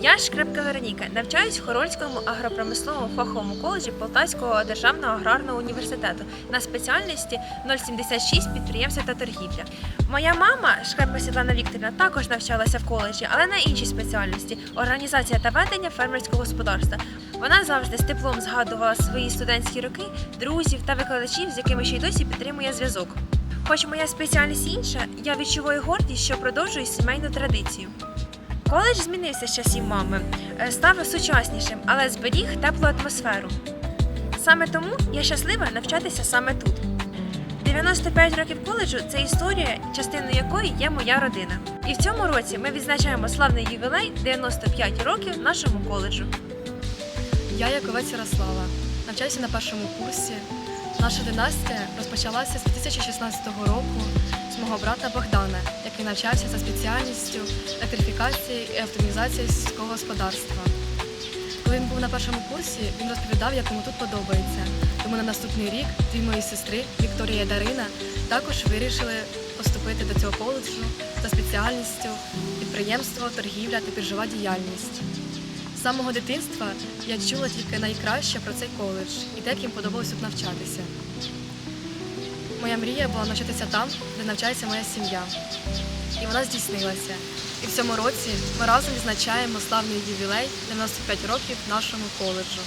Я Шкрепка Вероніка, навчаюсь в Хорольському агропромисловому фаховому коледжі Полтавського державного аграрного університету на спеціальності 076 підприємства та торгівля. Моя мама, Шкрепка Світлана Вікторівна, також навчалася в коледжі, але на іншій спеціальності організація та ведення фермерського господарства. Вона завжди з теплом згадувала свої студентські роки, друзів та викладачів, з якими ще й досі підтримує зв'язок. Хоч моя спеціальність інша, я відчуваю гордість, що продовжую сімейну традицію. Коледж змінився з часів мами, е, став сучаснішим, але зберіг теплу атмосферу. Саме тому я щаслива навчатися саме тут. 95 років коледжу це історія, частиною якої є моя родина. І в цьому році ми відзначаємо славний ювілей 95 років нашому коледжу. Я Яковець Ярослава, навчаюся на першому курсі. Наша династія розпочалася з 2016 року з мого брата Богдана, який навчався за спеціальністю електрифікації і автоматизації сільського господарства. Коли він був на першому курсі, він розповідав, як йому тут подобається. Тому на наступний рік дві мої сестри Вікторія і Дарина також вирішили поступити до цього коледжу за спеціальністю підприємство, торгівля та біржова діяльність. З самого дитинства я чула тільки найкраще про цей коледж і те, їм подобалось тут навчатися. Моя мрія була навчатися там, де навчається моя сім'я. І вона здійснилася. І в цьому році ми разом відзначаємо славний ювілей 95 років нашому коледжу.